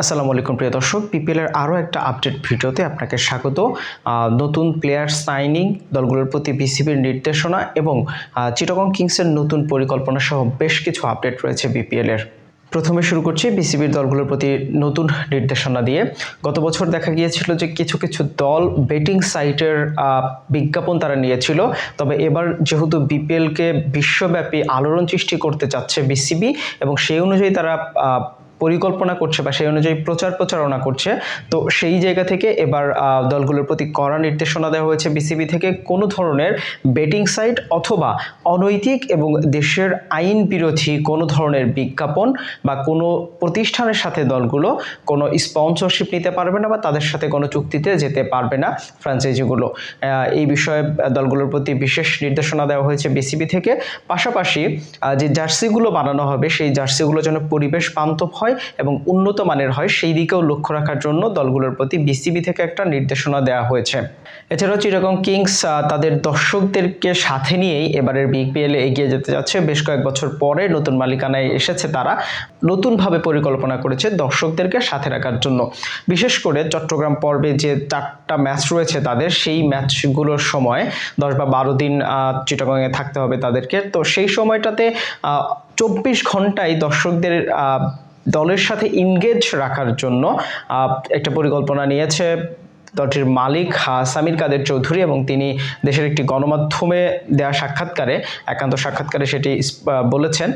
আসসালামু আলাইকুম প্রিয় দর্শক পিপিএলের আরও একটা আপডেট ভিডিওতে আপনাকে স্বাগত। নতুন প্লেয়ার সাইনিং দলগুলোর প্রতি বিসিবির নির্দেশনা এবং চিটাগং কিংসের নতুন পরিকল্পনা সহ বেশ কিছু আপডেট রয়েছে বিপিএলের প্রথমে শুরু করছি বিসিবির দলগুলোর প্রতি নতুন নির্দেশনা দিয়ে। গত বছর দেখা গিয়েছিল যে কিছু কিছু দল বেটিং সাইটের বিজ্ঞাপন তারা নিয়েছিল। তবে এবার যেহেতু বিপিএলকে বিশ্বব্যাপী আলোড়ন সৃষ্টি করতে চাচ্ছে বিসিবি এবং সেই অনুযায়ী তারা পরিকল্পনা করছে বা সেই অনুযায়ী প্রচার প্রচারণা করছে, তো সেই জায়গা থেকে এবার দলগুলোর প্রতি কড়া নির্দেশনা দেওয়া হয়েছে বিসিবি থেকে কোনো ধরনের বেটিং সাইট অথবা অনৈতিক এবং দেশের আইন বিরোধী কোনো ধরনের বিজ্ঞাপন বা কোনো প্রতিষ্ঠানের সাথে দলগুলো কোনো স্পন্সরশিপ নিতে পারবে না বা তাদের সাথে কোনো চুক্তিতে যেতে পারবে না ফ্র্যাঞ্চাইজিগুলো এই বিষয়ে দলগুলোর প্রতি বিশেষ নির্দেশনা দেওয়া হয়েছে বিসিবি থেকে। পাশাপাশি যে জার্সিগুলো বানানো হবে, সেই জার্সিগুলো যেন পরিবেশ বান্ধব হয় এবং উন্নত মানের হয়, সেই দিকেও লক্ষ্য রাখার জন্য দলগুলোর প্রতি বিসিবি থেকে একটা নির্দেশনা দেওয়া হয়েছে। এছাড়াও চিটাগং কিংস তাদের দর্শকদেরকে সাথে নিয়েই এবারের বিপিএল এগিয়ে যেতে যাচ্ছে। বেশ কয়েক বছর পরে নতুন মালিকানায় এসেছে তারা। নতুনভাবে পরিকল্পনা করেছে দর্শকদেরকে সাথে রাখার জন্য। বিশেষ করে চট্টগ্রাম পর্বে যে চারটা ম্যাচ রয়েছে তাদের, সেই ম্যাচগুলোর সময় দশ বা বারো দিন চিটাগংয়ে থাকতে হবে তাদেরকে। তো সেই সময়টাতে চব্বিশ ঘন্টায় দর্শকদের দলের সাথে ইনগেজ রাখার জন্য একটা পরিকল্পনা নিয়েছে দলটির মালিক সামির কাদের চৌধুরী এবং তিনি দেশের একটি গণমাধ্যমে দেওয়া সাক্ষাৎকারে, একান্ত সাক্ষাৎকারে সেটি বলেছেন।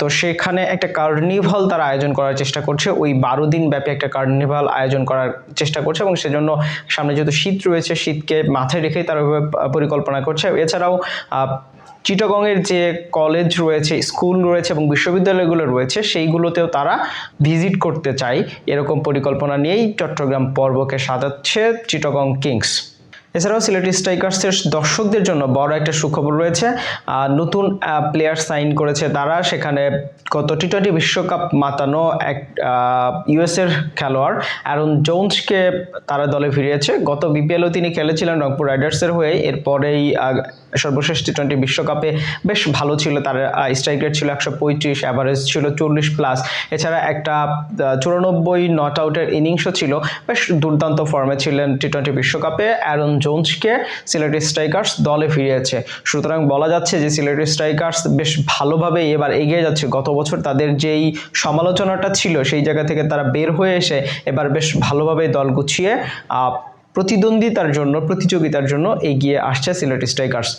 তো সেখানে একটা কার্নিভাল তারা আয়োজন করার চেষ্টা করছে। ওই বারো দিন ব্যাপী একটা কার্নিভাল আয়োজন করার চেষ্টা করছে এবং সেজন্য সামনে যেহেতু শীত রয়েছে, শীতকে মাথায় রেখেই তারা পরিকল্পনা করছে। এছাড়াও চিটাগংয়ের যে কলেজ রয়েছে স্কুল রয়েছে এবং বিশ্ববিদ্যালয়গুলো রয়েছে, সেইগুলোতেও তারা ভিজিট করতে চায়। এরকম পরিকল্পনা নিয়েই চট্টগ্রাম পর্বকে সাজাচ্ছে চিটাগং কিংস। এছাড়াও সিলেটি স্ট্রাইকার্সের দর্শকদের জন্য বড় একটা সুখবর রয়েছে। নতুন প্লেয়ার সাইন করেছে তারা। সেখানে গত টি টোয়েন্টি বিশ্বকাপ মাতানো এক ইউএস এর খেলোয়াড় অ্যারন জোন্সকে তারা দলে ফিরিয়েছে। গত বিপিএলও তিনি খেলেছিলেন রংপুর রাইডার্সের হয়ে। এরপরেই সর্বশেষ টি টোয়েন্টি বিশ্বকাপে বেশ ভালো ছিল তার স্ট্রাইক রেট ছিল একশো পঁয়ত্রিশ অ্যাভারেজ ছিল চল্লিশ প্লাস এছাড়া একটা চুরানব্বই নট আউটের ইনিংসও ছিল। বেশ দুর্দান্ত ফর্মে ছিলেন টি টোয়েন্টি বিশ্বকাপে। অ্যারন জোন্সকে সিলেটি স্ট্রাইকার্স দলে ফিরিয়েছে। সুতরাং বলা যাচ্ছে যে সিলেটি স্ট্রাইকার্স বেশ ভালোভাবে এবার এগিয়ে যাচ্ছে। গত বছর তাদের যেই সমালোচনাটা ছিল, সেই জায়গা থেকে তারা বের হয়ে এসে এবার বেশ ভালোভাবে দল গুছিয়ে প্রতিদ্বন্দ্বিতার জন্য, প্রতিযোগিতার জন্য এগিয়ে আসছে সিলেটি স্ট্রাইকার্স।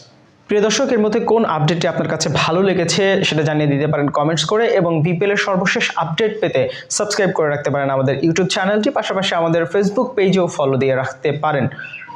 প্রিয় দর্শক, এর মধ্যে কোন আপডেটটি আপনার কাছে ভালো লেগেছে সেটা জানিয়ে দিতে পারেন কমেন্টস করে এবং বিপিএল এর সর্বশেষ আপডেট পেতে সাবস্ক্রাইব করে রাখতে পারেন আমাদের ইউটিউব চ্যানেলটি পাশাপাশি আমাদের ফেসবুক পেজেও ফলো দিয়ে রাখতে পারেন।